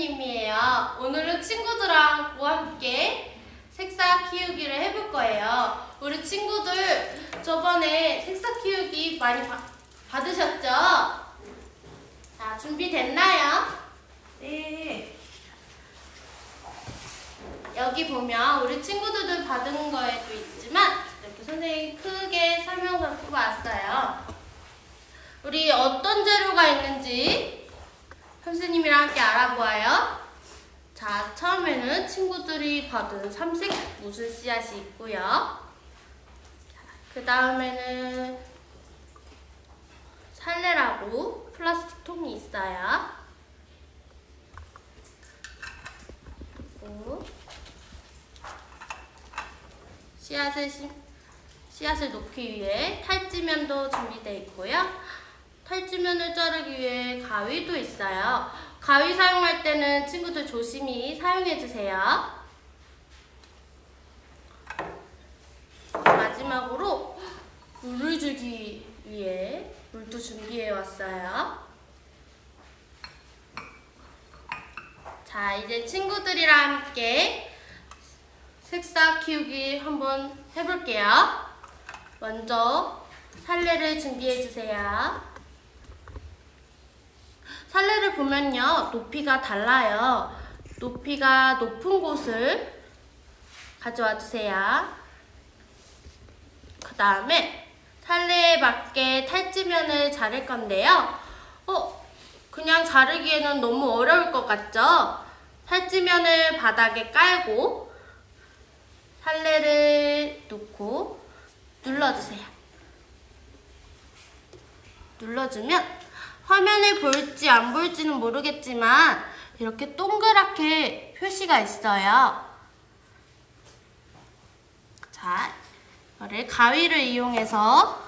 선생님이에요. 오늘은 친구들하고 함께 색사 키우기를 해볼 거예요. 우리 친구들 저번에 색사 키우기 많이 바- 받으셨죠? 자, 준비됐나요? 네. 여기 보면 우리 친구들도 받은 거에도 있지만 이렇게 선생님이 크게 설명서 쓰고 왔어요. 우리 어떤 재료가 있는지 선생님이랑 함께 알아보아요. 자, 처음에는 친구들이 받은 삼색 무슨 씨앗이 있고요. 그 다음에는 살레라고 플라스틱 통이 있어요. 씨앗을 심, 씨앗을 놓기 위해 탈지면도 준비되어 있고요. 탈지면을 자르기 위해 가위도 있어요. 가위 사용할 때는 친구들 조심히 사용해 주세요. 마지막으로 물을 주기 위해 물도 준비해 왔어요. 자, 이제 친구들이랑 함께 색사 키우기 한번 해볼게요. 먼저 살레를 준비해 주세요. 살레를 보면요, 높이가 달라요. 높이가 높은 곳을 가져와 주세요. 그 다음에 살레에 맞게 탈지면을 자를 건데요. 어, 그냥 자르기에는 너무 어려울 것 같죠? 탈지면을 바닥에 깔고 살레를 놓고 눌러주세요. 눌러주면 화면에 보일지 안 보일지는 모르겠지만 이렇게 동그랗게 표시가 있어요. 자, 이거를 가위를 이용해서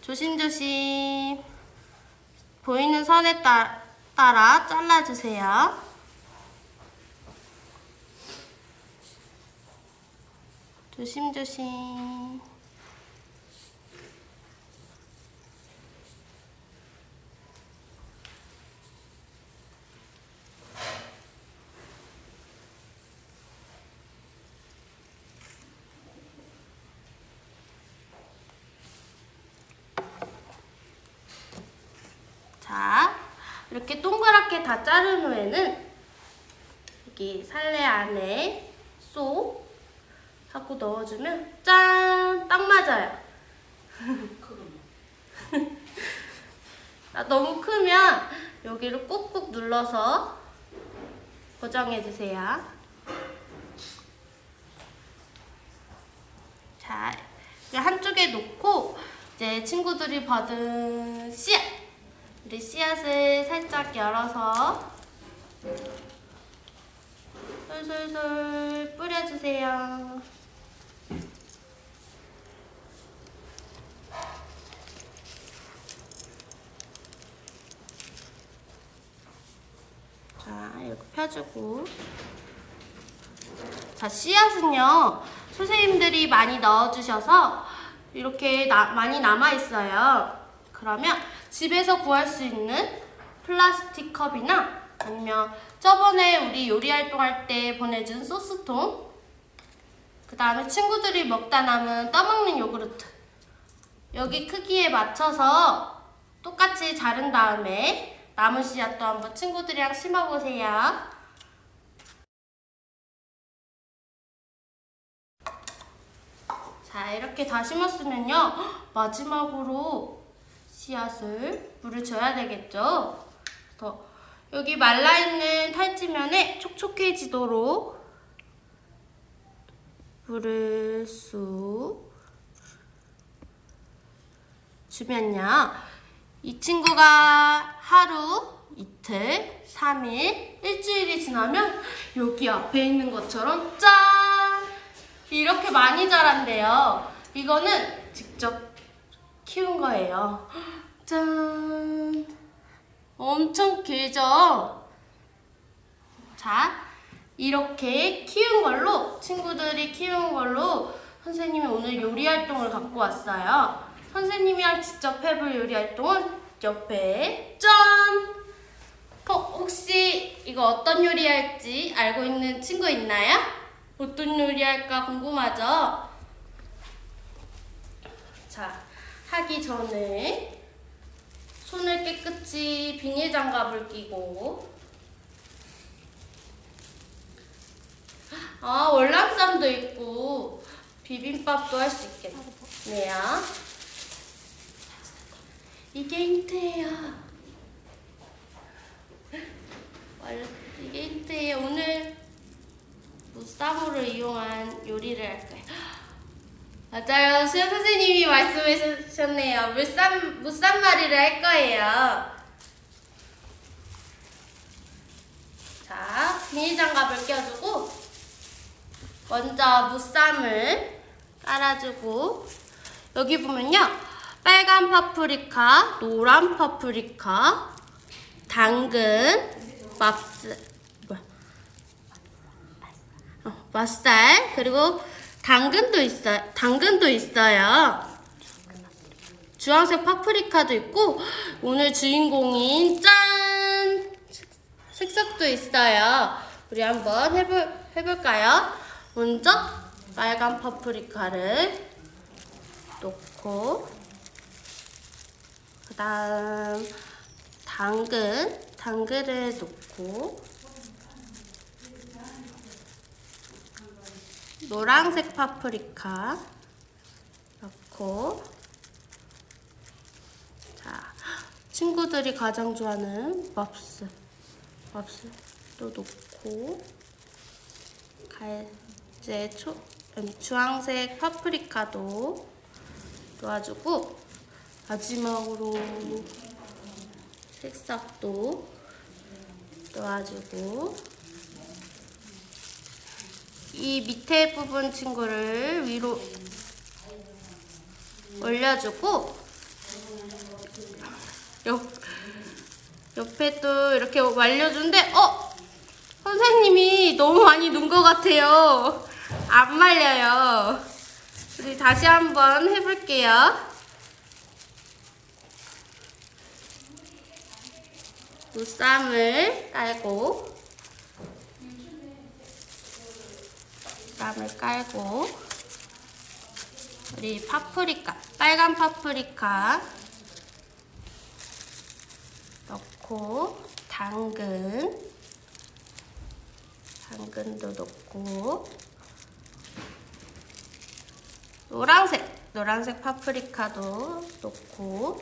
조심조심 보이는 선에 따, 따라 잘라주세요. 조심조심. 자, 이렇게 동그랗게 다 자른 후에는 여기 살레 안에 쏙 하고 넣어주면 짠! 딱 맞아요. 아, 너무 크면 여기를 꾹꾹 눌러서 고정해 주세요. 자, 한쪽에 놓고 이제 친구들이 받은 씨앗, 우리 씨앗을 살짝 열어서 솔솔솔 뿌려주세요. 자, 이렇게 펴주고. 자, 씨앗은요, 선생님들이 많이 넣어주셔서 이렇게 나- 많이 남아있어요. 그러면 집에서 구할 수 있는 플라스틱 컵이나 아니면 저번에 우리 요리 활동할 때 보내준 소스통, 그 다음에 친구들이 먹다 남은 떠먹는 요구르트. 여기 크기에 맞춰서 똑같이 자른 다음에 남은 씨앗도 한번 친구들이랑 심어보세요. 자, 이렇게 다 심었으면요. 헉, 마지막으로 씨앗을 물을 줘야 되겠죠? 더 여기 말라있는 탈지면에 촉촉해지도록 물을 쑥 주면요. 이 친구가 하루, 이틀, 3일, 일주일이 지나면 여기 앞에 있는 것처럼 짠! 이렇게 많이 자란대요. 이거는 키운 거예요. 짠! 엄청 길죠? 자, 이렇게 키운 걸로, 친구들이 키운 걸로 선생님이 오늘 요리 활동을 갖고 왔어요. 선생님이랑 직접 해볼 요리 활동은 옆에 짠! 어, 혹시 이거 어떤 요리 할지 알고 있는 친구 있나요? 어떤 요리 할까 궁금하죠? 자, 하기 전에 손을 깨끗이 비닐 장갑을 끼고 아, 월남쌈도 있고 비빔밥도 할 수 있겠네요. 이게 힌트예요. 월- 이게 힌트예요. 오늘 무쌈으로 이용한 요리를 할 거예요. 맞아요. 수영 선생님이 말씀해 주셨네요. 물쌈, 무쌈말이를 할 거예요. 자, 비닐장갑을 껴주고, 먼저 무쌈을 깔아주고, 여기 보면요. 빨간 파프리카, 노란 파프리카, 당근, 맙스, 뭐야? 어, 맛살, 그리고 당근도 있어요. 당근도 있어요. 주황색 파프리카도 있고 오늘 주인공인 짠 색석도 있어요. 우리 한번 해볼 해볼까요? 먼저 빨간 파프리카를 놓고 그다음 당근 당근을 놓고 노란색 파프리카 넣고. 자 친구들이 가장 좋아하는 맙스. 맙스도 넣고. 갈 이제 초 아니 주황색 파프리카도 놓아주고 마지막으로 색삭도 놓아주고 이 밑에 부분 친구를 위로 올려주고 옆, 옆에 또 이렇게 말려주는데 어? 선생님이 너무 많이 넣은 것 같아요. 안 말려요. 우리 다시 한번 해볼게요. 무쌈을 깔고 쌈을 깔고 우리 파프리카 빨간 파프리카 넣고 당근 당근도 넣고 노란색 노란색 파프리카도 넣고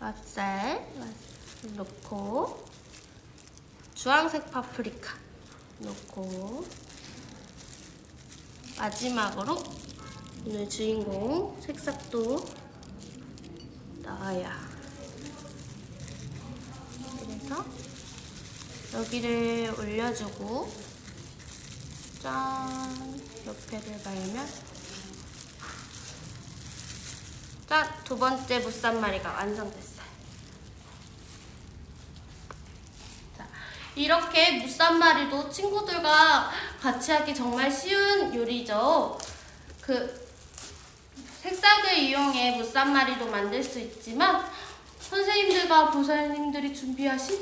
맛살 맛살 넣고 주황색 파프리카 넣고 마지막으로 오늘 주인공 색삭도 넣어요. 그래서 여기를 올려주고 짠 옆에를 말면 짠 두 번째 무쌈마리가 완성됐어요. 자, 이렇게 무쌈마리도 친구들과 같이 하기 정말 쉬운 요리죠. 그 색상을 이용해 무쌈마리도 만들 수 있지만 선생님들과 보살님들이 준비하신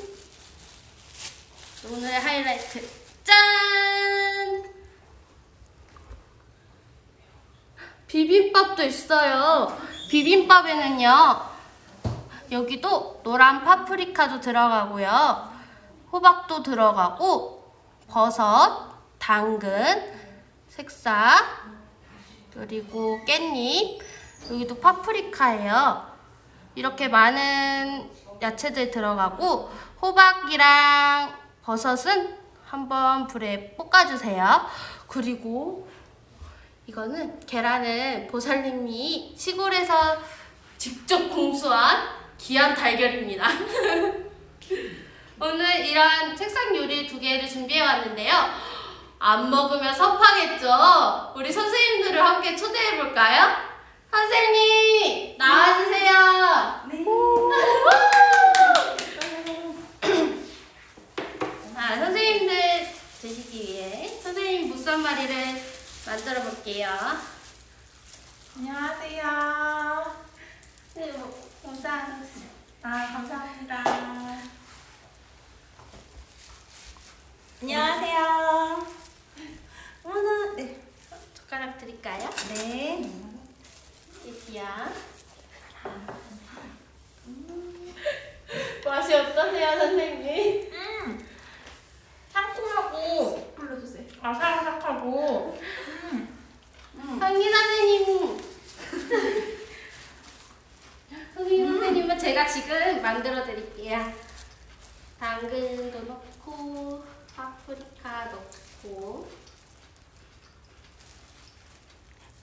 오늘 하이라이트 짠! 비빔밥도 있어요. 비빔밥에는요. 여기도 노란 파프리카도 들어가고요. 호박도 들어가고 버섯, 당근, 색사 그리고 깻잎 여기도 파프리카예요. 이렇게 많은 야채들 들어가고 호박이랑 버섯은 한번 불에 볶아주세요. 그리고 이거는 계란은 보살님이 시골에서 직접 공수한 귀한 달걀입니다. 오늘 이런 책상 요리 두 개를 준비해 왔는데요. 안 먹으면 섭하겠죠? 우리 선생님들을 함께 초대해 볼까요? 선생님, 나와주세요. 네. 아, 선생님들 드시기 위해 선생님 무쌈마리를 만들어 볼게요. 안녕하세요. 네, 뭐, 무쌈. 아, 감사합니다. 안녕하세요. 어머나, 네. 젓가락 드릴까요? 네. 이티야. 맛이 어떠세요, 선생님? 음. 상콤하고 불러주세요. 아삭아삭하고 상희 선생님. 상희 선생님은 제가 지금 만들어 드릴게요. 당근도 넣고 파프리카 넣고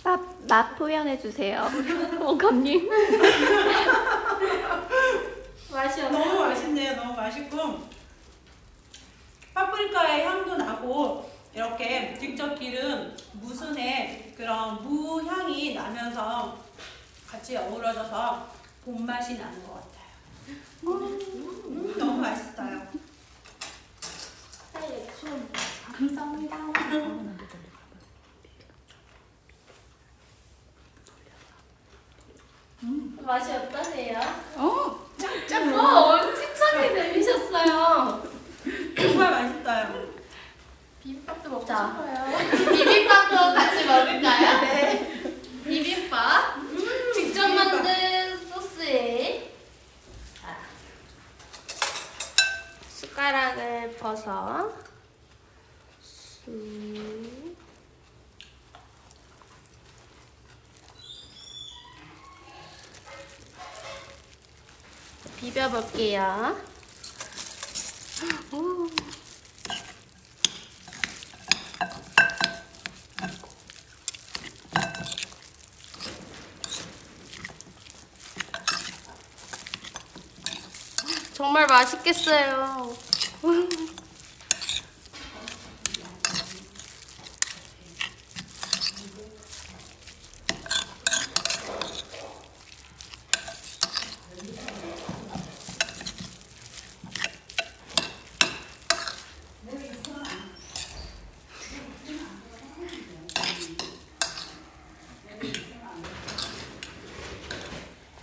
맛, 맛 표현해 주세요. 어감님. 맛이 너무? 맛있네요. 너무 맛있고 파프리카의 향도 나고 이렇게 직접 기른 무순의 그런 무 향이 나면서 같이 어우러져서 봄 맛이 나는 것 같아요. 음, 너무 맛있어요. 감사합니다. 맛이 어떠세요? 어, 짱짱. 와, 엄청나게 내미셨어요. 정말 맛있어요. 비빔밥도 먹고 자. 싶어요. 비빔밥도 같이 먹을까요? 네. 비빔밥. 직접 만든 소스에 자, 숟가락을 퍼서 쑥. 비벼볼게요. 오. 정말 맛있겠어요.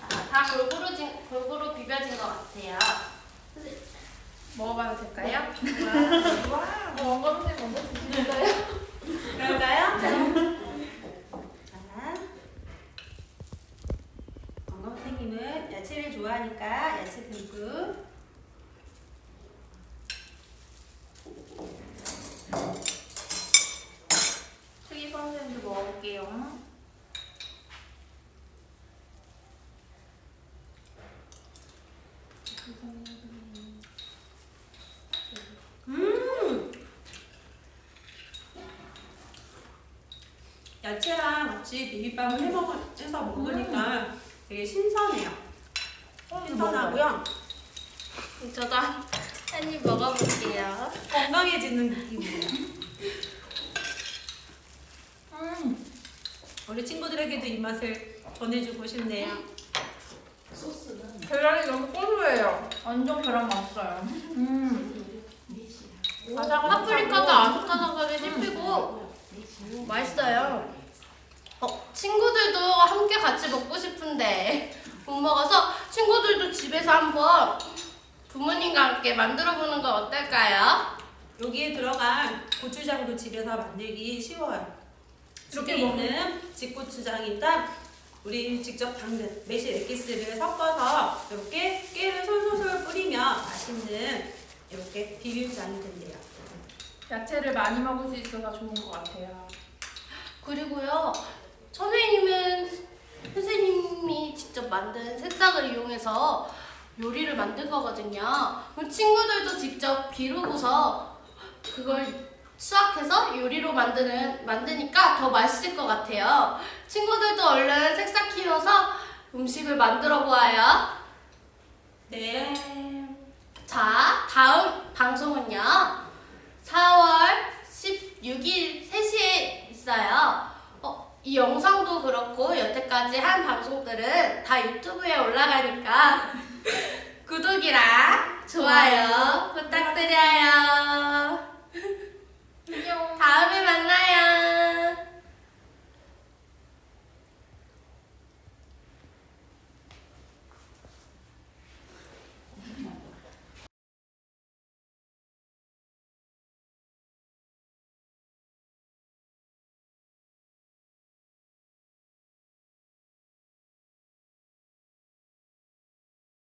자, 다 골고루 진, 골고루 비벼진 것 같아요. 먹어봐도 될까요? 와. 어, 원감 선생님 먼저 드실까요? 그럴까요? 자, 건강 선생님은 야채를 좋아하니까 야채 듬뿍. 특이 선생님도 먹어볼게요. 음! 야채랑 같이 비빔밥을 해 먹, 해서 먹으니까 되게 신선해요. 신선하고요. 저도 한 입 먹어볼게요. 건강해지는 느낌이에요. 음. 우리 친구들에게도 이 맛을 전해주고 싶네요. 계란이 너무 고소해요. 완전 계란 맛있어요. 음. 파프리카도 아삭아삭하게 씹히고 맛있어요. 어, 친구들도 함께 같이 먹고 싶은데 못 먹어서 친구들도 집에서 한번 부모님과 함께 만들어 보는 건 어떨까요? 여기에 들어간 고추장도 집에서 만들기 쉬워요. 이렇게 있는 집고추장이다 우리 직접 당근 매실 액기스를 섞어서 이렇게 깨를 솔솔솔 뿌리면 맛있는 이렇게 비빔장이 된대요. 야채를 많이 먹을 수 있어서 좋은 것 같아요. 그리고요, 선생님은 선생님이 직접 만든 새싹을 이용해서 요리를 만든 거거든요. 그럼 친구들도 직접 비르고서 그걸 수확해서 요리로 만드는 만드니까 더 맛있을 것 같아요. 친구들도 얼른 새싹 키워서 음식을 만들어 보아요. 네. 자, 다음 방송은요. 4월 16일 3시에 있어요. 어, 이 영상도 그렇고 여태까지 한 방송들은 다 유튜브에 올라가니까 구독이랑 좋아요 부탁드려요.